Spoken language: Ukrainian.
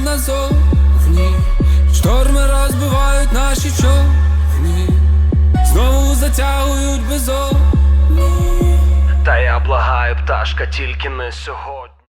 емоції назовні. Шторми розбивають наші човні Знову затягують безовні Та я благаю, пташка, тільки не сьогодні.